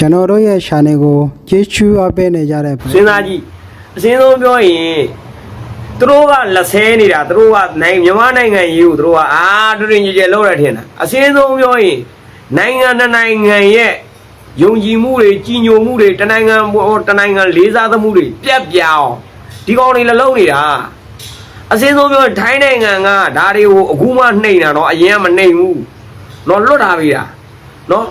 ကျွန်တော်တို့ရဲ့ channel ကိုကျေးဇူးအပ်ပေးနေကြတဲ့စဉ်းစားကြည့်အစင်းဆုံးပြောရင်သူတို့ကလက်ဆဲနေတာသူတို့ကနိုင်မြန်မာနိုင်ငံရေးကိုသူတို့ကအာတွင်တွင်ကြည်ကြည်လောက်ရထင်တာအစင်းဆုံးပြောရင်နိုင်ငံတစ်နိုင်ငံရဲ့ယုံကြည်မှုတွေကြီးညိုမှုတွေတနိုင်ငံပေါ်တနိုင်ငံလေးစားသမှုတွေပြက်ပြောင်းဒီကောင်တွေလည်းလုံးနေတာအစင်းဆုံးပြောရင်ထိုင်းနိုင်ငံကဒါတွေကိုအခုမှနှိမ့်တာတော့အရင်ကမနှိမ့်ဘူးတော့လွတ်ထားပြီလားနော်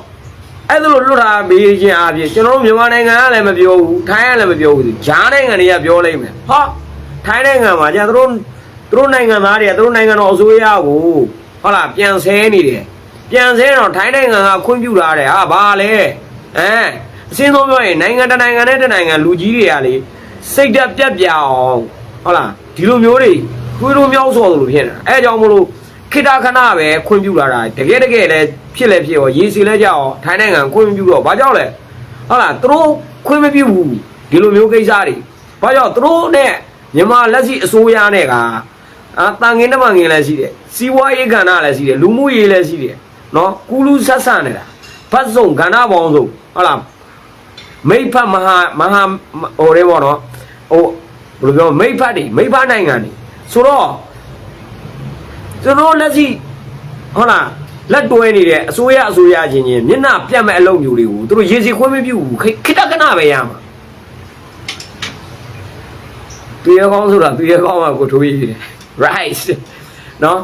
အဲ့ဒါလို့လွတ်ထားပေးခြင်းအပြင်ကျွန်တော်တို့မြန်မာနိုင်ငံကလည်းမပြောဘူးထိုင်းကလည်းမပြောဘူးဂျားနိုင်ငံတွေကပြောလိုက်မယ်ဟာထိုင်းနိုင်ငံမှာကြာသူတို့သူတို့နိုင်ငံသားတွေကသူတို့နိုင်ငံတော်အစိုးရကိုဟုတ်လားပြန်ဆဲနေတယ်ပြန်ဆဲတော့ထိုင်းနိုင်ငံကခွင့်ပြုထားတယ်ဟာဘာလဲအဲအစင်းဆုံးပြောရင်နိုင်ငံတစ်နိုင်ငံနဲ့တစ်နိုင်ငံလူကြီးတွေကလေစိတ်ဓာတ်ပြက်ပြောင်းဟုတ်လားဒီလိုမျိုးတွေခွေးလိုမြောက်စော်လို့ဖြစ်နေတာအဲကြောင့်မလို့ ခိတခဏပဲခွင့်ပြုလာတာတကယ်တကယ်လည်းဖြစ်လဲဖြစ်ရောရေစီလဲကြအောင်ထိုင်းနိုင်ငံခွင့်မပြုတော့ဘာကြောင့်လဲဟုတ်လားသူတို့ခွင့်မပြုဘူးဒီလိုမျိုးကိစ္စတွေဘာကြောင့်သူတို့နဲ့မြန်မာလက်ရှိအစိုးရနဲ့ကအာတန်ငင်းတမန်ငင်းလည်းရှိတယ်စီးပွားရေးကဏ္ဍလည်းရှိတယ်လူမှုရေးလည်းရှိတယ်နော်ကူလူဆက်ဆံနေတာဘတ်စုံကဏ္ဍပေါင်းစုံဟုတ်လားမိဖတ်မဟာမဟာဟိုရဲပေါ့နော်ဟိုဘယ်လိုပြောမိဖတ်တွေမိဖတ်နိုင်ငံတွေဆိုတော့ ကျွန်တော်လက်ရှိဟုတ်လားလက်တွဲနေတဲ့အစိုးရအစိုးရချင်းချင်းမျက်နှာပြတ်မဲ့အလုပ်မျိုးတွေကိုသူတို့ရေစီခွင့်မပြုဘူးခိခိတကနာပဲရမှာသူရကောင်းဆိုတာသူရကောင်းမှာကိုထိုးရည်တယ် right နော်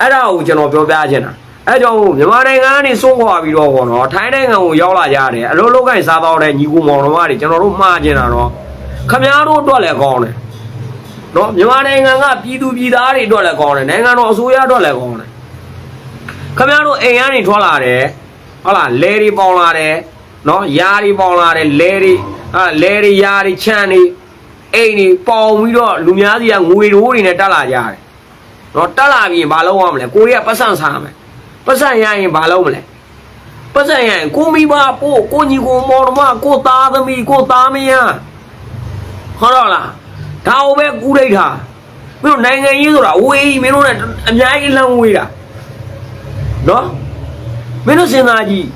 အဲ့ဒါကိုကျွန်တော်ပြောပြချင်တာအဲ့ကြောင့်မြန်မာနိုင်ငံကနေစိုးခွာပြီးတော့ပေါ့နော်ထိုင်းနိုင်ငံကိုရောက်လာကြတယ်အလုံးလုံးကိုင်းစားတော့တဲ့ညီကိုမောင်တော်မတွေကျွန်တော်တို့မှားကျင်တာတော့ခမားတို့အတွက်လည်းကောင်းတယ် နော်မြန်မာနိုင်ငံကပြည်သူပြည်သားတွေအတွက်လည်းကောင်းတယ်နိုင်ငံတော်အစိုးရအတွက်လည်းကောင်းတယ်ခမားတို့အိမ်ကနေထွက်လာတယ်ဟုတ်လားလဲတွေပေါင်လာတယ်နော်ယားတွေပေါင်လာတယ်လဲတွေဟာလဲတွေယားတွေချမ်းတွေအိမ်တွေပေါင်ပြီးတော့လူများစီကငွေရိုးတွေနဲ့တက်လာကြတယ်တော့တက်လာပြီးရင်ဘာလုပ်ရမလဲကိုရီးယားပတ်စံစားမယ်ပတ်စံရရင်ဘာလုပ်မလဲပတ်စံရရင်ကိုမိဘပို့ကိုညီကိုမောင်နှမကိုသားသမီးကိုသားမယားဟောတော့လား ဒါကိုပဲကူးလိုက်တာမင်းတို့နိုင်ငံရေးဆိုတာဝေးမင်းတို့နဲ့အများကြီးလမ်းဝေးတာနော်မင်းတို့စဉ်းစားကြည့်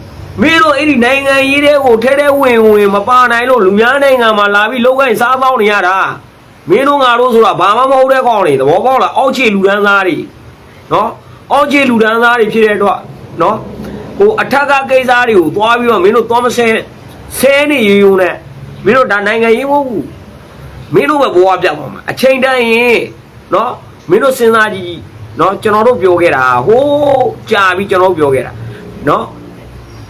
မင်းတို့အဲ့ဒီနိုင်ငံရေးတွေကိုထဲထဲဝင်ဝင်မပါနိုင်လို့လူများနိုင်ငံမှာလာပြီးလောက်ကိုင်းစားပေါင်းနေရတာမင်းတို့ငါတို့ဆိုတာဘာမှမဟုတ်တဲ့ကောင်တွေသဘောပေါက်လားအောက်ခြေလူဒန်းသားတွေနော်အောက်ခြေလူဒန်းသားတွေဖြစ်တဲ့အတွက်နော်ဟိုအထက်ကကိစ္စတွေကိုသွားပြီးတော့မင်းတို့သွားမဆဲဆဲနေရုံရုံနဲ့မင်းတို့ဒါနိုင်ငံရေးမဟုတ်ဘူး မင်းတို့ပဲဘဝပြောက်ပါမှာအချိန်တန်းရင်နော်မင်းတို့စဉ်းစားကြည့်နော်ကျွန်တော်တို့ပြောခဲ့တာဟိုးကြာပြီကျွန်တော်ပြောခဲ့တာနော်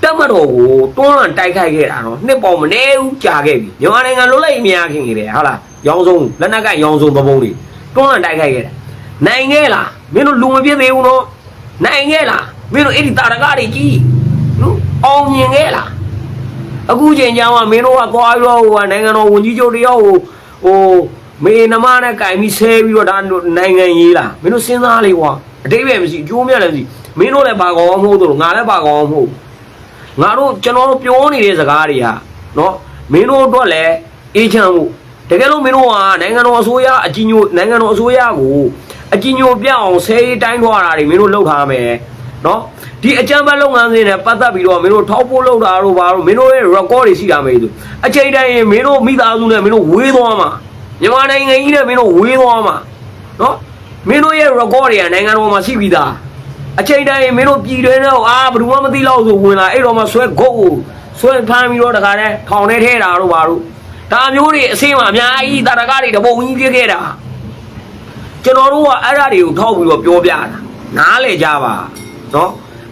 တက်မတော်ကိုတွန်းလန်တိုက်ခိုက်ခဲ့တာနော်နှစ်ပေါင်မနေဘူးကြာခဲ့ပြီမြန်မာနိုင်ငံလွတ်လပ်ရေးမရခင်ကြီးတယ်ဟုတ်လားရောင်းဆုံးလက်နက်ကရောင်းဆုံးပပုံးတွေတွန်းလန်တိုက်ခိုက်ခဲ့တာနိုင်ခဲ့လားမင်းတို့လူမပြည့်သေးဘူးနော်နိုင်ခဲ့လားမင်းတို့အဲ့ဒီတာရကတွေကြီးနော်အောင်မြင်ခဲ့လားအခုချိန်ကျမှမင်းတို့ကသွားရောဟိုကနိုင်ငံတော်ဝန်ကြီးချုပ်တယောက်ဟို ဟိုမေနမနဲ့ကင်ပြီးဆဲပြီးတော့ဒါနိုင်ငံရေးလားမင်းတို့စဉ်းစားလေကွာအတိတ်ပဲမရှိအကျိုးမြတ်လည်းမရှိမင်းတို့လည်းပါကောင်းမဟုတ်တို့ငါလည်းပါကောင်းမဟုတ်ငါတို့ကျွန်တော်တို့ပြောနေတဲ့စကားတွေဟာနော်မင်းတို့အတွက်လည်းအေးချမ်းမှုတကယ်လို့မင်းတို့ကနိုင်ငံတော်အစိုးရအကြီးညိုနိုင်ငံတော်အစိုးရကိုအကြီးညိုပြအောင်ဆဲရေးတိုင်းထွာတာတွေမင်းတို့လုပ်ထားမယ်နော် ဒီအကြမ်းဖက်လုပ်ငန်းစဉ်နဲ့ပတ်သက်ပြီးတော့မင်းတို့ထောက်ပို့လုပ်တာတို့ဘာလို့မင်းတို့ရဲ့ record တွေရှိတာမေးသူအချိန်တိုင်းရင်မင်းတို့မိသားစုနဲ့မင်းတို့ဝေးသွားမှာမြန်မာနိုင်ငံကြီးနဲ့မင်းတို့ဝေးသွားမှာနော်မင်းတို့ရဲ့ record တွေကနိုင်ငံတော်မှာရှိပြီးသားအချိန်တိုင်းရင်မင်းတို့ပြည်တွင်းတော့အာဘယ်သူမှမသိတော့ဆိုဝင်လာအဲ့တော့မှဆွဲဂုတ်ကိုဆွဲဖမ်းပြီးတော့တခါတည်းထောင်ထဲထဲတာတို့ဘာလို့ဒါမျိုးတွေအစင်းမှာအများကြီးတာရကတွေတပုံကြီးပြခဲ့တာကျွန်တော်တို့ကအဲ့ဓာတွေကိုထောက်ပြီးတော့ပြောပြတာနားလေကြပါနော်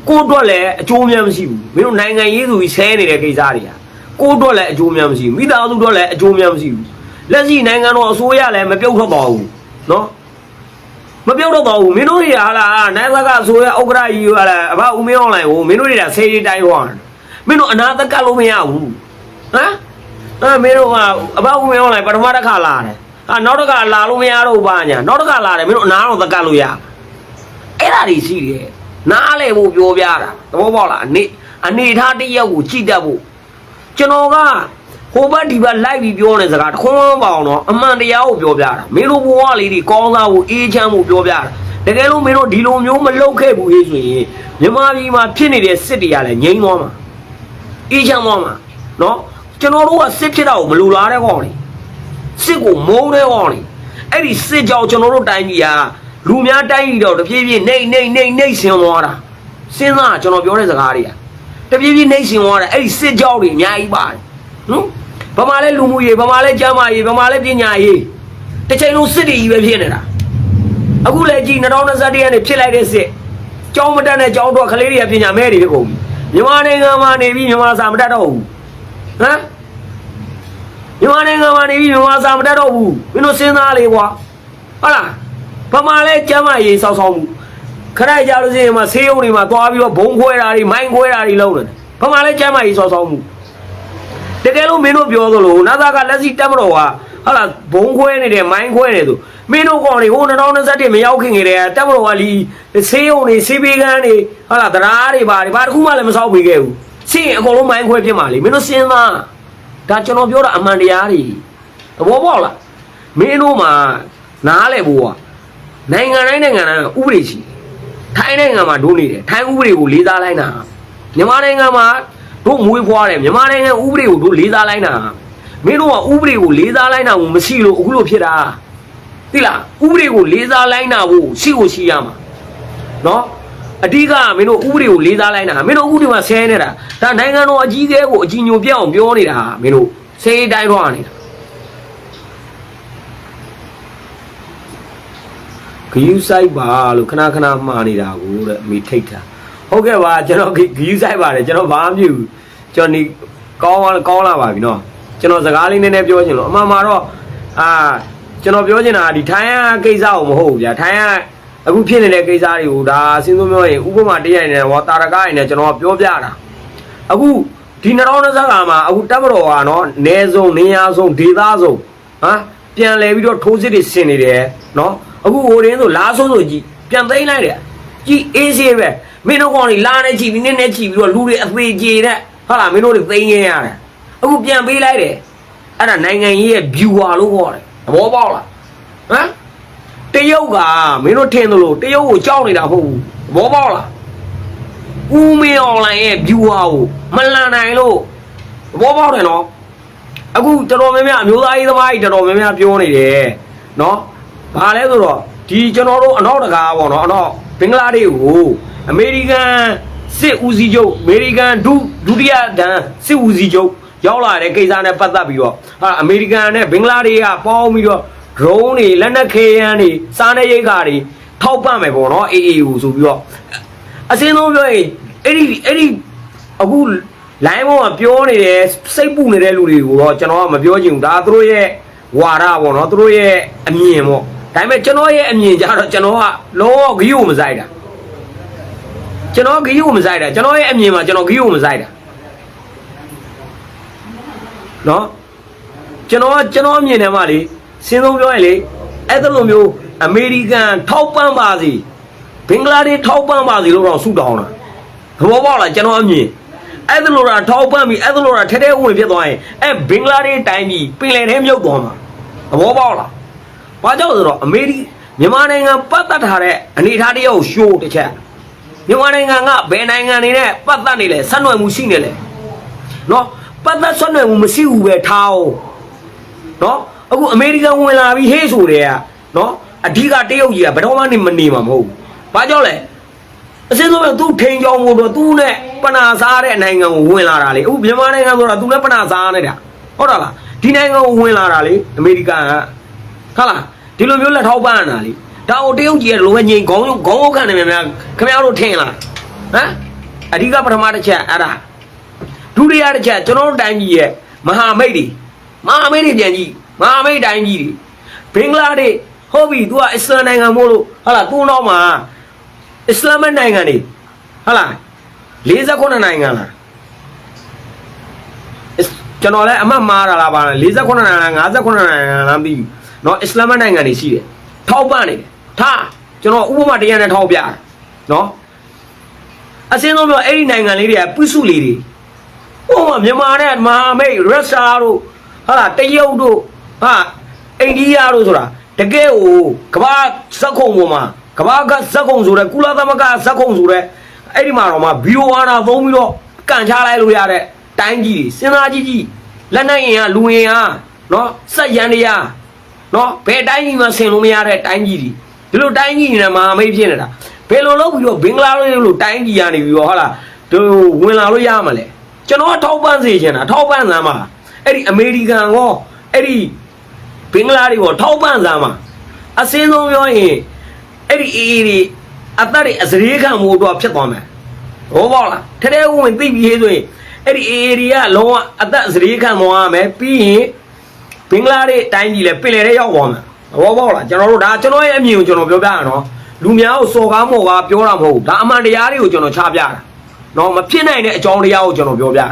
ကိုယ့်အတွက်လည်းအကျိုးများမရှိဘူးမင်းတို့နိုင်ငံရေးသူကြီးဆဲနေတဲ့ကိစ္စတွေကကိုယ့်အတွက်လည်းအကျိုးများမရှိဘူးမိသားစုအတွက်လည်းအကျိုးများမရှိဘူးလက်ရှိနိုင်ငံတော်အစိုးရလည်းမပြုတ်ထွက်ပါဘူးနော်မပြုတ်တော့ပါဘူးမင်းတို့တွေကဟာလားနိုင်သကအစိုးရဥက္ကရာကြီးဟာလားအဘဦးမင်းအောင်လိုင်ကိုမင်းတို့တွေကဆေးရီတိုင်းဟောမင်းတို့အနာသက်ကလို့မရဘူးဟမ်အဲမင်းတို့ကအဘဦးမင်းအောင်လိုင်ပထမတစ်ခါလာတယ်ဟာနောက်တစ်ခါလာလို့မရတော့ဘာညာနောက်တစ်ခါလာတယ်မင်းတို့အနာတော့သက်ကလို့ရအဲ့ဒါတွေရှိတယ် နားလေဖို့ပြောပြတာသဘောပေါက်လားအနေအနေထားတစ်ယောက်ကိုကြည့်တတ်ဖို့ကျွန်တော်ကဟိုဘက်ဒီဘက်လိုက်ပြီးပြောနေစကားတခွန်းပေါအောင်တော့အမှန်တရားကိုပြောပြတာမင်းတို့ဘဝလေးတွေကောင်းစားဖို့အေးချမ်းဖို့ပြောပြတာတကယ်လို့မင်းတို့ဒီလိုမျိုးမလုပ်ခဲ့ဘူးလေဆိုရင်မြမပြည်မှာဖြစ်နေတဲ့စစ်တွေကလည်းငြိမ်းသွားမှာအေးချမ်းသွားမှာနော်ကျွန်တော်တို့ကစစ်ဖြစ်တာကိုမလူလားတဲ့ကောင်လေစစ်ကိုမုန်းတဲ့ကောင်လေအဲ့ဒီစစ်ကြောင့်ကျွန်တော်တို့တိုင်းပြည်ဟာ လူများတိုင်းပြည်တော့တပြေးပြေးနှိမ့်နှိမ့်နှိမ့်နှိမ့်ဆင်းသွားတာစဉ်းစားကျွန်တော်ပြောတဲ့စကားတွေကတပြေးပြေးနှိမ့်ဆင်းသွားတာအဲ့ဒီစစ်ကြောင့်တွေအများကြီးပါတယ်နော်ဗမာလဲလူမှုရေးဗမာလဲကျမ်းမာရေးဗမာလဲပညာရေးတစ်ချိန်လုံးစစ်တွေကြီးပဲဖြစ်နေတာအခုလည်းကြည်2021ရက်နေ့ဖြစ်လိုက်တဲ့စစ်ကျောင်းမတက်တဲ့ကျောင်းတော့ကလေးတွေကပညာမဲ့တွေကုန်ပြီမြန်မာနိုင်ငံမှာနေပြီးမြန်မာစာမတက်တော့ဘူးဟမ်မြန်မာနိုင်ငံမှာနေပြီးမြန်မာစာမတက်တော့ဘူးမင်းတို့စဉ်းစားလေကွာဟုတ်လား ဗမာလဲကျမ်းမာရေးစောက်ဆောင်မှုခရိုက်ကြလို့စရင်မှာဆေးရုံတွေမှာသွားပြီးတော့ဘုံခွဲတာတွေမိုင်းခွဲတာတွေလုပ်နေတယ်ဗမာလဲကျမ်းမာရေးစောက်ဆောင်မှုတကယ်လို့မင်းတို့ပြောသလိုနာသာကလက်စီတက်မတော်ကဟုတ်လားဘုံခွဲနေတယ်မိုင်းခွဲနေသူမင်းတို့ကောင်တွေဟို2021မရောက်ခင်ကတည်းကတက်မတော်ကလီဆေးရုံတွေဆေးပေးကန်းတွေဟုတ်လားတရားတွေပါတွေဘာတစ်ခုမှလည်းမဆောက်ပေးခဲ့ဘူးစင်အကုန်လုံးမိုင်းခွဲဖြစ်မှာလေမင်းတို့စဉ်းစားဒါကျွန်တော်ပြောတာအမှန်တရားတွေသဘောပေါက်လားမင်းတို့မှာနားလဲဖို့က နိုင်ငံတိုင်းနိုင်ငံတိုင်းဥပဒေရှိတယ်ထိုင်းနိုင်ငံမှာဒုနေတယ်ထိုင်းဥပဒေကိုလေးစားလိုက်တာမြန်မာနိုင်ငံမှာတို့မွေးဖွားတယ်မြန်မာနိုင်ငံဥပဒေကိုတို့လေးစားလိုက်တာမင်းတို့ကဥပဒေကိုလေးစားလိုက်တာကိုမရှိလို့အခုလိုဖြစ်တာသိလားဥပဒေကိုလေးစားလိုက်တာကိုရှိကိုရှိရမှာနော်အဓိကမင်းတို့ဥပဒေကိုလေးစားလိုက်တာမင်းတို့ဥပဒေမှာဆဲနေတာဒါနိုင်ငံတော်အကြီးအကဲကိုအကြီးညိုပြအောင်ပြောနေတာမင်းတို့ဆဲတိုင်းတော့နေတာ ဂယူးဆိုင်ပါလို့ခဏခဏမှားနေတာကိုတဲ့အမိထိတ်တာဟုတ်ကဲ့ပါကျွန်တော်ဂယူးဆိုင်ပါတယ်ကျွန်တော်ဘာမှမပြုဘူးကျွန်တော်ဒီကောင်းလာကောင်းလာပါပြီနော်ကျွန်တော်စကားလေးနည်းနည်းပြောချင်လို့အမှန်မှာတော့အာကျွန်တော်ပြောချင်တာကဒီထိုင်းရကိစ္စကိုမဟုတ်ဘူးဗျာထိုင်းရအခုဖြစ်နေတဲ့ကိစ္စတွေကိုဒါစဉ်းစိုးပြောရင်ဥပမာတရရနဲ့ဟောတာရကရနဲ့ကျွန်တော်ပြောပြတာအခုဒီ2025မှာအခုတပ်မတော်ကနော်နေဆုံးနေရဆုံးဒေသဆုံးဟမ်ပြန်လဲပြီးတော့ထိုးစစ်တွေဆင်နေတယ်နော် အခုဟိုရင်းဆိုလားဆုံးဆိုကြည့်ပြန်သိမ်းလိုက်တယ်ကြည့်အေးစေးပဲမင်းတို့ကောင်တွေလာနေကြည့်ပြီးနည်းနည်းကြည့်ပြီးတော့လူတွေအသေးကြေတဲ့ဟုတ်လားမင်းတို့တွေသိမ်းခဲ့ရတယ်အခုပြန်ပေးလိုက်တယ်အဲ့ဒါနိုင်ငံရေးရဲ့ viewer လို့ခေါ်တယ်သဘောပေါက်လားဟမ်တရုတ်ကမင်းတို့ထင်သလိုတရုတ်ကိုကြောက်နေတာမဟုတ်ဘူးသဘောပေါက်လားဦးမင်းအွန်လိုင်းရဲ့ viewer ကိုမလန်နိုင်လို့သဘောပေါက်တယ်နော်အခုတော်တော်များများအမျိုးသားရေးသမားကြီးတော်တော်များများပြောနေတယ်နော် ဘာလဲဆိုတော့ဒီကျွန်တော်တို့အနောက်တကားပေါ့နော်အနောက်ဘင်္ဂလားဒေ့ရှ်ကိုအမေရိကန်စစ်ဦးစီးချုပ်အမေရိကန်ဒုဒုတိယဒန်စစ်ဦးစီးချုပ်ရောက်လာတဲ့ကိစ္စနဲ့ပတ်သက်ပြီးတော့ဟာအမေရိကန်နဲ့ဘင်္ဂလားဒေ့ရှ်ကပေါင်းပြီးတော့ drone တွေလက်နက်ခဲယမ်းတွေစားနေရိတ်ခါတွေထောက်ပံ့မယ်ပေါ့နော်အေးအေးကိုဆိုပြီးတော့အစင်းဆုံးပြောရင်အဲ့ဒီအဲ့ဒီအခု line ပေါ်မှာပြောနေတဲ့စိတ်ပူနေတဲ့လူတွေကိုတော့ကျွန်တော်ကမပြောချင်ဘူးဒါသူတို့ရဲ့ဝါဒပေါ့နော်သူတို့ရဲ့အမြင်ပေါ့ ဒါပေမဲ့ကျွန်တော်ရဲ့အမြင်ကြတော့ကျွန်တော်ကလောဂီကိုမဆိုင်တာကျွန်တော်ဂီကိုမဆိုင်တာကျွန်တော်ရဲ့အမြင်မှာကျွန်တော်ဂီကိုမဆိုင်တာနော်ကျွန်တော်ကကျွန်တော်အမြင်ထဲမှာလေစဉ်းဆုံးပြောရင်လေအဲ့ဒါလိုမျိုးအမေရိကန်ထောက်ပံ့ပါစီဘင်္ဂလားဒေ့ရှ်ထောက်ပံ့ပါစီလို့တော့ဆုတောင်းတာသဘောပေါက်လားကျွန်တော်အမြင်အဲ့ဒါလိုတာထောက်ပံ့ပြီးအဲ့ဒါလိုတာထဲထဲဝင်ဖြစ်သွားရင်အဲ့ဘင်္ဂလားဒေ့ရှ်တိုင်းပြည်ပင်လယ်ထဲမြုပ်သွားမှာသဘောပေါက်လား ဘာကြောင့်လဲဆိုတော့အမေရိမြန်မာနိုင်ငံပတ်သက်ထားတဲ့အနေအထားတစ်ယောက်ရှိုးတစ်ချက်မြန်မာနိုင်ငံကဘယ်နိုင်ငံတွေနဲ့ပတ်သက်နေလဲဆက်နွယ်မှုရှိနေလဲနော်ပတ်သက်ဆက်နွယ်မှုမရှိဘူးပဲထားအောင်နော်အခုအမေရိကန်ဝင်လာပြီးဟေးဆိုတဲ့ကနော်အဓိကတရုတ်ကြီးကဘယ်တော့မှနေမနေမှာမဟုတ်ဘူး။ဘာကြောင့်လဲအစင်းဆုံးကသူထိန်ကြောင်မို့တော့သူနဲ့ပနာစားတဲ့နိုင်ငံကိုဝင်လာတာလေအခုမြန်မာနိုင်ငံဆိုတာသူနဲ့ပနာစားနေတာဟုတ်တယ်လားဒီနိုင်ငံကိုဝင်လာတာလေအမေရိကန်က ဟုတ်လားဒီလိုမျိုးလက်ထောက်ပန်းတာလေဒါကိုတရုတ်ကြီးကလိုပဲငိန်ခေါင်းခေါင်းခံနေမြန်မြန်ခင်ဗျားတို့ထင်လားဟမ်အဓိကပထမတစ်ချက်အဲ့ဒါဒုတိယတစ်ချက်ကျွန်တော်တို့တိုင်းပြည်ရဲ့မဟာမိတ်တွေမဟာမိတ်တွေပြန်ကြည့်မဟာမိတ်တိုင်းကြီးတွေဘင်္ဂလားဒေ့ရှ်ဟုတ်ပြီ तू ကအစ္စလာမ်နိုင်ငံမို့လို့ဟာလားသူ့နောက်မှာအစ္စလာမ်နိုင်ငံတွေဟာလား49နိုင်ငံလားအစ္စကျွန်တော်လည်းအမှတ်မှားတာလားပါလား49နိုင်ငံလား59နိုင်ငံလားမသိဘူး နော်အစ္စလာမ်နိုင်ငံတွေရှိတယ်ထောက်ပံ့နေတယ်ထားကျွန်တော်ဥပမာတရားနဲ့ထောက်ပြနော်အစင်းဆုံးပြောအဲ့ဒီနိုင်ငံလေးတွေကပြုစုလေးတွေဟိုမှာမြန်မာနဲ့မဟာမိတ်ရုရှားတို့ဟာတရုတ်တို့ဟာအိန္ဒိယတို့ဆိုတာတကယ်ဟိုကဘာဇက်ခုံပေါ်မှာကဘာကဇက်ခုံဆိုတဲ့ကုလသမဂ္ဂဇက်ခုံဆိုတဲ့အဲ့ဒီမှာတော့မှဗီယိုအာနာသုံးပြီးတော့ကန်ချလိုက်လို့ရတဲ့တိုင်းကြီးစဉ်းစားကြည့်ကြည့်လက်နိုင်ရင်ကလူရင်ကနော်စက်ရန်တရား နော်ဘယ်တိုင်းကြီးမှဆင်လို့မရတဲ့တိုင်းကြီးတွေဒီလိုတိုင်းကြီးနေမှာမိတ်ဖြစ်နေတာဘယ်လိုလုပ်ပြီးတော့ဘင်္ဂလားဒေ့ရှ်လိုတိုင်းကြီးကနေပြီးတော့ဟုတ်လားဒီဝင်လာလို့ရမှာလဲကျွန်တော်ကထောက်ပံ့စေချင်တာထောက်ပံ့စမ်းပါအဲ့ဒီအမေရိကန်ကောအဲ့ဒီဘင်္ဂလားတွေကိုထောက်ပံ့စမ်းပါအစင်းဆုံးပြောရင်အဲ့ဒီအေးအေးတွေအသက်တွေအစရေခံမှုတော့ဖြစ်သွားမယ်ဘောပေါက်လားထဲထဲဝင်သိပြီးဟေးဆိုရင်အဲ့ဒီအေးအေးတွေကလုံးဝအသက်အစရေခံသွားရမယ်ပြီးရင် ဘင်္ဂလားဒေ့ရှ်တိုင်းပြည်လဲပင်လယ်ထဲရောက်သွားမယ်ဘောပေါက်လားကျွန်တော်တို့ဒါကျွန်တော်ရဲ့အမြင်ကိုကျွန်တော်ပြောပြရအောင်လူများကိုစော်ကားမော်ကားပြောတာမဟုတ်ဘူးဒါအမှန်တရားတွေကိုကျွန်တော်ချပြတာနော်မဖြစ်နိုင်တဲ့အကြောင်းတရားကိုကျွန်တော်ပြောပြတာ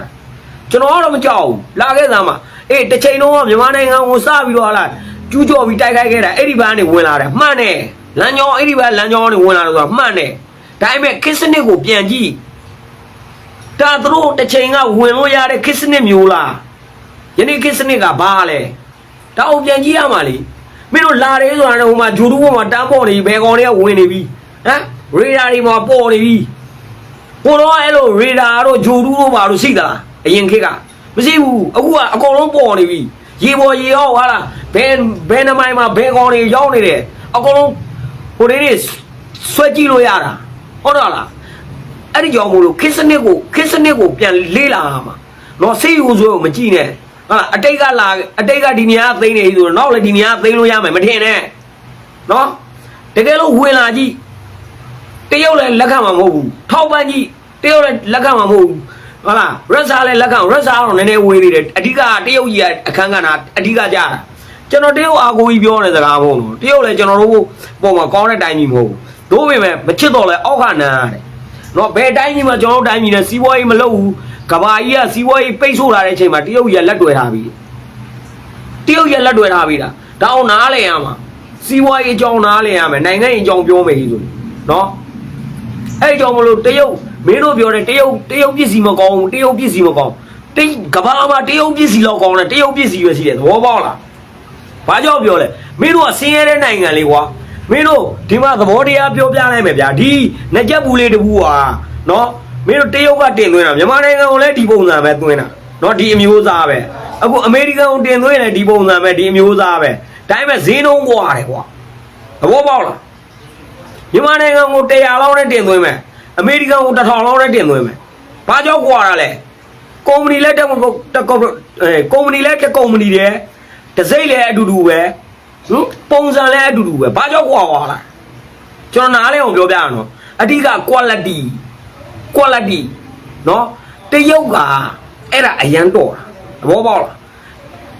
ကျွန်တော်ကတော့မကြောက်ဘူးလာခဲ့သားမှာအေးတစ်ချိန်လုံးကမြန်မာနိုင်ငံကိုစပြီးတော့ဟာလာကျူးကျော်ပြီးတိုက်ခိုက်ခဲ့တာအဲ့ဒီဘက်ကနေဝင်လာတယ်မှန်တယ်လမ်းကြောင်းအဲ့ဒီဘက်လမ်းကြောင်းကနေဝင်လာတယ်ဆိုတာမှန်တယ်ဒါပေမဲ့ခစ်စနစ်ကိုပြန်ကြည့်ဒါသူတို့တစ်ချိန်ကဝင်လို့ရတဲ့ခစ်စနစ်မျိုးလားယနေ့ခစ်စနစ်ကဘာလဲ ဒါအောင်ပြန်ကြည့်ရမှာလေမင်းတို့လာတယ်ဆိုတာလည်းဟိုမှာဂျိုတူဘုံမှာတန်းပေါ်နေပြီဘယ်ကောင်တွေကဝင်နေပြီဟမ်ရေဒါတွေမှာပေါ်နေပြီဟိုတော့အဲ့လိုရေဒါတို့ဂျိုတူးတို့ဘာလို့ရှိသလားအရင်ခေတ်ကမရှိဘူးအခုကအကုန်လုံးပေါ်နေပြီရေပေါ်ရေဟောဟာလားဘယ်ဘယ်နှမိုင်မှာဘယ်ကောင်တွေရောက်နေတယ်အကုန်လုံးဟိုတွေနေဆွဲကြည့်လို့ရတာဟုတ်တော့လားအဲ့ဒီကြောင့်မို့လို့ခစ်စနစ်ကိုခစ်စနစ်ကိုပြန်လေးလာမှာတော့စိတ်ယူဆိုမကြည့်နဲ့ ဟာလားအတိတ်ကလာအတိတ်ကဒီနေရာသိမ့်နေပြီဆိုတော့နောက်လည်းဒီနေရာသိမ့်လို့ရမယ်မထင်နဲ့နော်တကယ်လို့ဝင်လာကြည့်တရုတ်လည်းလက်ခံမှာမဟုတ်ဘူးထောက်ပံ့ကြီးတရုတ်လည်းလက်ခံမှာမဟုတ်ဘူးဟုတ်လားရက်စာလည်းလက်ခံရက်စာတော့နည်းနည်းဝေးသေးတယ်အဓိကတရုတ်ကြီးကအခန်းကဏ္ဍအဓိကကြတာကျွန်တော်တရုတ်အာကိုကြီးပြောနေစကားမဟုတ်ဘူးတရုတ်လည်းကျွန်တော်တို့ပုံမှာကောင်းတဲ့တိုင်းကြီးမဟုတ်ဘူးတို့ပေမဲ့မချစ်တော့လဲအောက်ခနန်းရတယ်နော်ဘယ်တိုင်းကြီးမှာကျွန်တော်တို့တိုင်းကြီးနဲ့စီးပွားရေးမလုပ်ဘူး ကဘာကြီးကစီးပွားရေးပိတ်ဆို့လာတဲ့အချိန်မှာတရုတ်ကြီးကလက်တွေ့ထားပြီတရုတ်ကြီးကလက်တွေ့ထားပြီလားဒါအောင်နားလဲရမှာစီးပွားရေးအကြောင်းနားလဲရမယ်နိုင်ငံရေးအကြောင်းပြောမယ်ကြီးဆိုနော်အဲ့ကြောင့်မလို့တရုတ်မင်းတို့ပြောတယ်တရုတ်တရုတ်ပစ္စည်းမကောင်းဘူးတရုတ်ပစ္စည်းမကောင်းတိတ်ကဘာမှာတရုတ်ပစ္စည်းလောက်ကောင်းတယ်တရုတ်ပစ္စည်းပဲရှိတယ်သဘောပေါက်လားဘာကြောင့်ပြောလဲမင်းတို့ကဆင်းရဲတဲ့နိုင်ငံလေးကွာမင်းတို့ဒီမှာသဘောတရားပြောပြလိုက်မယ်ဗျာဒီငကြက်ဘူးလေးတပူဟာနော် မင်းတို့တရုတ်ကတင်သွင်းတာမြန်မာနိုင်ငံကိုလည်းဒီပုံစံပဲသွင်းတာနော်ဒီအမျိုးသားပဲအခုအမေရိကန်ကိုတင်သွင်းတယ်ဒီပုံစံပဲဒီအမျိုးသားပဲဒါပေမဲ့ဈေးနှုန်းကွာတယ်ကွာသဘောပေါက်လားမြန်မာနိုင်ငံကို100လောက်နဲ့တင်သွင်းမယ်အမေရိကန်ကို1000လောက်နဲ့တင်သွင်းမယ်ဘာကြောင့်ကွာတာလဲကုမ္ပဏီလက်တက်တက်ကုမ္ပအဲကုမ္ပဏီလက်တက်ကုမ္ပဏီတွေတစ်စိမ့်လည်းအတူတူပဲဟင်ပုံစံလည်းအတူတူပဲဘာကြောင့်ကွာသွားလားကျွန်တော်နားလဲအောင်ပြောပြရအောင်အဓိက quality quality နော်တရုတ်ကအဲ့ဒါအရန်တော့တာသဘောပေါက်လား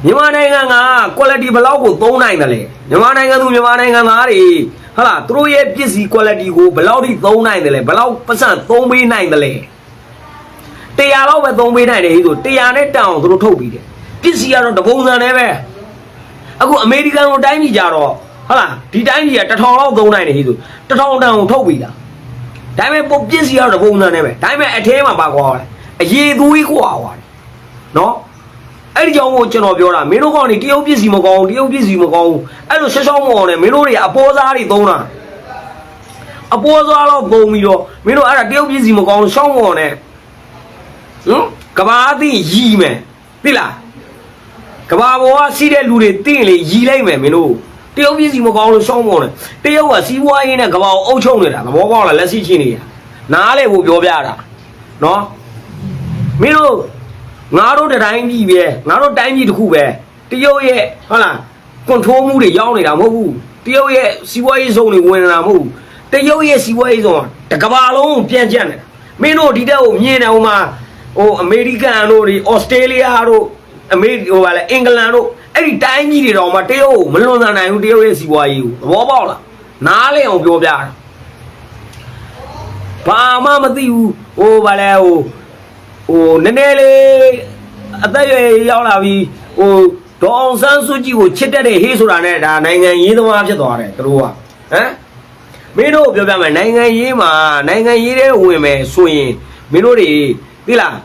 မြန်မာနိုင်ငံက quality ဘယ်လောက်ကိုသုံးနိုင်တယ်လဲမြန်မာနိုင်ငံသူမြန်မာနိုင်ငံသားတွေဟာလားသူတို့ရဲ့ပစ္စည်း quality ကိုဘယ်လောက်ထိသုံးနိုင်တယ်လဲဘယ်လောက်ပတ်စံသုံးပေးနိုင်တယ်လဲ100လောက်ပဲသုံးပေးနိုင်တယ်ဟိဆို100နဲ့တန်အောင်သူတို့ထုတ်ပြီးတယ်ပစ္စည်းကတော့တပုံစံနဲ့ပဲအခုအမေရိကန်ကိုတိုင်းပြည်ကြတော့ဟာလားဒီတိုင်းပြည်က1000လောက်သုံးနိုင်တယ်ဟိဆို1000တန်အောင်ထုတ်ပြီးတာ ဒါပေမဲ့ပုံပစ္စည်းကတော့တပုံစံနဲ့ပဲဒါပေမဲ့အထဲမှာပါကွာတယ်အရေးသွေးကွာသွားတယ်နော်အဲ့ဒီကြောင့်ကိုကျွန်တော်ပြောတာမင်းတို့ကောင်နေတရုတ်ပစ္စည်းမကောင်းဘူးတရုတ်ပစ္စည်းမကောင်းဘူးအဲ့လိုဆက်ရှောင်းမအောင်နဲ့မင်းတို့တွေကအပေါ်စားတွေသုံးတာအပေါ်စားတော့ပုံပြီးတော့မင်းတို့အဲ့ဒါတရုတ်ပစ္စည်းမကောင်းဘူးရှောင်းမအောင်နဲ့ဟမ်ကဘာသိရီမယ်သိလားကဘာပေါ်ကစီးတဲ့လူတွေသိရင်လေရီလိုက်မယ်မင်းတို့ တရုတ်ပစ္စည်းမကောင်းလို့ရှောင်းမအောင်နဲ့တရုတ်ကစီးပွားရေးနဲ့ကဘာကိုအုပ်ချုပ်နေတာသဘောပေါက်လားလက်ရှိချင်းနေတာနားလေဖို့ပြောပြတာနော်မင်းတို့ငါတို့တစ်တိုင်းပြည်ပဲငါတို့တိုင်းပြည်တစ်ခုပဲတရုတ်ရဲ့ဟုတ်လားကွန်ထရိုးမှုတွေရောက်နေတာမဟုတ်ဘူးတရုတ်ရဲ့စီးပွားရေးဇုံတွေဝင်နေတာမဟုတ်ဘူးတရုတ်ရဲ့စီးပွားရေးဇုံကတစ်ကမ္ဘာလုံးကိုပြန်ကျက်နေတာမင်းတို့ဒီတက်ကိုမြင်နေအောင်မှာဟိုအမေရိကန်တို့တွေဩစတြေးလျတို့အမေဟိုဗာလဲအင်္ဂလန်တို့ အဲ့ဒီတိုင်းကြီးတွေတော့မှတရုတ်ကိုမလွန်ဆန်နိုင်ဘူးတရုတ်ရဲ့စီးပွားရေးကိုသဘောပေါက်လားနားလဲအောင်ပြောပြတာဘာမှမသိဘူးဟိုဗာလဲဟိုဟိုနည်းနည်းလေးအသက်အရွယ်ရောက်လာပြီးဟိုဒေါအောင်ဆန်းစုကြည်ကိုချစ်တတ်တဲ့ဟေးဆိုတာနဲ့ဒါနိုင်ငံရေးသမားဖြစ်သွားတယ်သူတို့ကဟမ်မင်းတို့ပြောပြမယ်နိုင်ငံရေးမှာနိုင်ငံရေးတဲ့ဝင်မယ်ဆိုရင်မင်းတို့တွေသိလား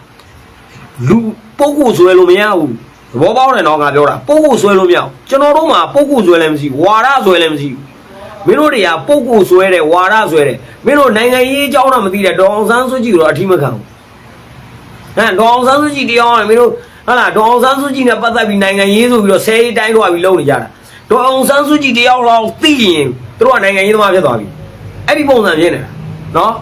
လူပုဂ္ဂိုလ်ဆွဲလို့မရဘူး သဘောပေါက်တယ်နော်ငါပြောတာပုဂ္ဂိုလ်ဆွဲလို့မရဘူးကျွန်တော်တို့မှာပုဂ္ဂိုလ်ဆွဲလည်းမရှိဘူးဝါဒဆွဲလည်းမရှိဘူးမင်းတို့တွေကပုဂ္ဂိုလ်ဆွဲတယ်ဝါဒဆွဲတယ်မင်းတို့နိုင်ငံရေးအကြောင်းတော့မသိတဲ့ဒေါအောင်ဆန်းစုကြည်ကတော့အထီးမခံဘူးဟမ်ဒေါအောင်ဆန်းစုကြည်တရားအောင်မင်းတို့ဟာလားဒေါအောင်ဆန်းစုကြည်နဲ့ပတ်သက်ပြီးနိုင်ငံရေးဆိုပြီးတော့ဆဲရေးတိုင်းတော့ပြီးလုပ်နေကြတာဒေါအောင်ဆန်းစုကြည်တရားအောင်သိရင်သူတို့ကနိုင်ငံရေးသမားဖြစ်သွားပြီအဲ့ဒီပုံစံဖြစ်နေတာနော်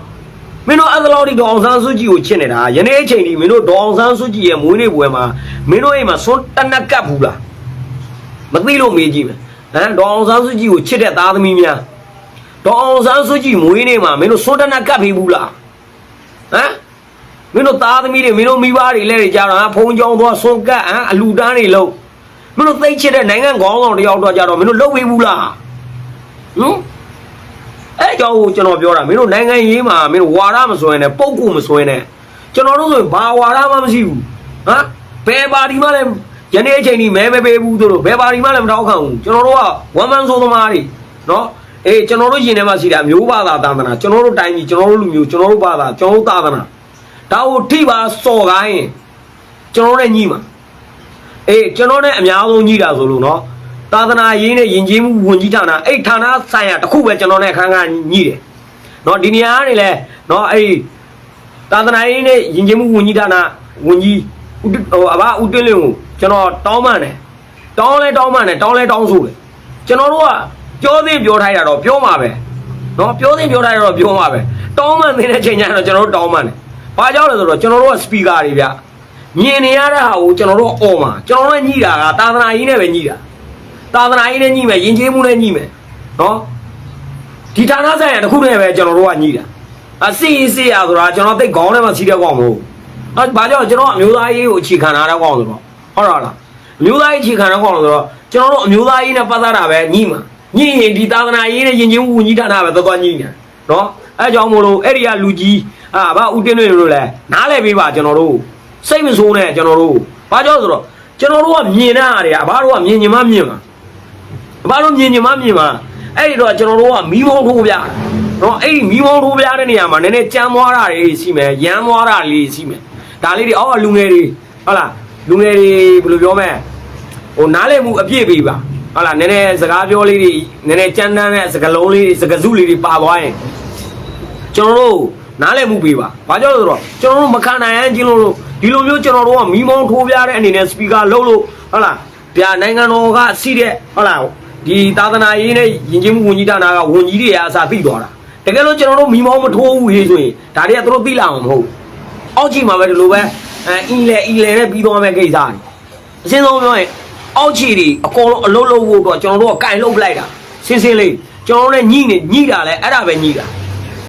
မင်းတို့အဲ့လိုဒီဒေါအောင်ဆန်းစုကြည်ကိုချစ်နေတာယနေ့အချိန်ဒီမင်းတို့ဒေါအောင်ဆန်းစုကြည်ရဲ့မွေးနေ့ပွဲမှာမင်းတို့အိမ်မှာစွန်းတနက်ကပ်ဘူးလားမသိလို့မေးကြည့်မယ်ဟမ်ဒေါအောင်ဆန်းစုကြည်ကိုချစ်တဲ့သားသမီးများဒေါအောင်ဆန်းစုကြည်မွေးနေ့မှာမင်းတို့စွန်းတနက်ကပ်ပြီးဘူးလားဟမ်မင်းတို့သားသမီးတွေမင်းတို့မိဘတွေလည်းကြတော့ဖုံးကြောင်းသွားဆွန်ကတ်ဟမ်အလူတန်းတွေလုံးမင်းတို့သိချစ်တဲ့နိုင်ငံခေါင်းဆောင်တယောက်တော့ကြတော့မင်းတို့လုပ်ပေးဘူးလားဟမ် အဲကြောင့်ကျွန်တော်ပြောတာမင်းတို့နိုင်ငံရေးမှာမင်းတို့ဝါရမစွဲနဲ့ပုတ်ကူမစွဲနဲ့ကျွန်တော်တို့ဆိုရင်ဘာဝါရမှမရှိဘူးဟမ်ဘယ်ပါတီမှလည်းယနေ့အချိန်ကြီးမဲမပေးဘူးတို့ဘယ်ပါတီမှလည်းမထောက်ခံဘူးကျွန်တော်တို့ကဝမ်မန်ဆိုသမားတွေနော်အေးကျွန်တော်တို့ရင်ထဲမှာရှိတာမျိုးဘာသာသာသနာကျွန်တော်တို့တိုင်းပြည်ကျွန်တော်တို့လူမျိုးကျွန်တော်တို့ဘာသာကျွန်တော်တို့သာသနာဒါကိုထိပါစော်ကိုင်းကျွန်တော်နဲ့ညီမှာအေးကျွန်တော်နဲ့အများဆုံးညီတာဆိုလို့နော် သာသနာရေးနဲ့ယဉ်ကျေးမှုဝန်ကြီးဌာနအဲ့ဌာနဆိုင်ရာတစ်ခုပဲကျွန်တော်နဲ့အခန်းကညီတယ်နော်ဒီနေရာကနေလဲနော်အဲ့သာသနာရေးနဲ့ယဉ်ကျေးမှုဝန်ကြီးဌာနဝန်ကြီးဦးဟိုအဘဦးတင်းလင်းကိုကျွန်တော်တောင်းပန်တယ်တောင်းလဲတောင်းပန်တယ်တောင်းလဲတောင်းဆိုတယ်ကျွန်တော်တို့ကပြောသိပြောထိုက်တာတော့ပြောမှာပဲနော်ပြောသိပြောထိုက်တာတော့ပြောမှာပဲတောင်းပန်နေတဲ့ချိန်ကျရင်တော့ကျွန်တော်တို့တောင်းပန်တယ်။ဘာကြောင့်လဲဆိုတော့ကျွန်တော်တို့ကစပီကာတွေဗျ။မြင်နေရတဲ့ဟာကိုကျွန်တော်တို့ကအော်မှာကျွန်တော်တို့ကညှိတာကသာသနာကြီးနဲ့ပဲညှိတာ။ သာသနာကြီးနဲ့ညှိမယ်ယဉ်ကျေးမှုနဲ့ညှိမယ်။နော်။ဒီဌာနဆိုင်ရာတစ်ခုနဲ့ပဲကျွန်တော်တို့ကညှိတာ။အစီအစီရဆိုတာကျွန်တော်သိခေါင်းထဲမှာစီးတဲ့ကောင်မဟုတ်ဘူး။အဲဘာကြောင့်ကျွန်တော်အမျိုးသားရေးကိုအခြေခံထားတဲ့ကောင်ဆိုတော့ဟုတ်လားလား။အမျိုးသားရေးအခြေခံတဲ့ကောင်ဆိုတော့ကျွန်တော်တို့အမျိုးသားရေးနဲ့ပတ်သက်တာပဲညှိမှာ။ညှိရင်ဒီသာသနာရေးနဲ့ယဉ်ကျေးမှုဝန်ကြီးဌာနပဲသွားသွားညှိနေ။နော်။အဲကြောင့်မို့လို့အဲ့ဒီကလူကြီးအာဘာဦးတင်းတွေလို့လဲနားလဲပေးပါကျွန်တော်တို့စိတ်မဆိုးနဲ့ကျွန်တော်တို့ဘာကြောင့်ဆိုတော့ကျွန်တော်တို့ကမြင်တဲ့အားတွေကဘာတို့ကမြင်ညင်မမြင်မှာ ဘာတို့မြင်ညင်မမြင်မှာအဲ့ဒီတော့ကျွန်တော်တို့ကမီးမောင်းထိုးပြနော်အဲ့ဒီမီးမောင်းထိုးပြတဲ့နေရာမှာနည်းနည်းကြမ်းသွားတာတွေရှိမယ်ရမ်းသွားတာလေးရှိမယ်ဒါလေးတွေအော်လူငယ်တွေဟုတ်လားလူငယ်တွေဘယ်လိုပြောမလဲဟိုနားလဲမှုအပြည့်ပေးပါဟုတ်လားနည်းနည်းစကားပြောလေးတွေနည်းနည်းကြမ်းတမ်းတဲ့စကားလုံးလေးတွေစကားစုလေးတွေပါသွားရင်ကျွန်တော်တို့နားလည်မှုပေးပါ။ဘာကြောင့်လဲဆိုတော့ကျွန်တော်တို့မခံနိုင်ရင်ချင်းလို့ဒီလိုမျိုးကျွန်တော်တို့ကမီးမောင်းထိုးပြတဲ့အနေနဲ့စပီကာလှုပ်လို့ဟုတ်လား။ဗျာနိုင်ငံတော်ကစီးတဲ့ဟုတ်လား ဒီသာသနာရေးနဲ့ယဉ်ကျေးမှုဝန်ကြီးဌာနကဝန်ကြီးတွေအစားသိသွားတာ။တကယ်လို့ကျွန်တော်တို့မီးမောင်းမထိုးဘူးဟေးဆိုရင်ဒါတွေကသူတို့သိလာမှာမဟုတ်ဘူး။အောက်ကြီးမှာပဲဒီလိုပဲအဲအင်းလေအီလေနဲ့ပြီးသွားမဲ့ကိစ္စတွေ။အရှင်းဆုံးပြောရင်အောက်ကြီးတွေအကုန်လုံးအလုံးလုံးဖို့တော့ကျွန်တော်တို့ကကင်လှုပ်လိုက်တာ။စင်းစင်းလေးကျွန်တော်တို့လည်းညှိနေညှိတာလဲအဲ့ဒါပဲညှိတာ။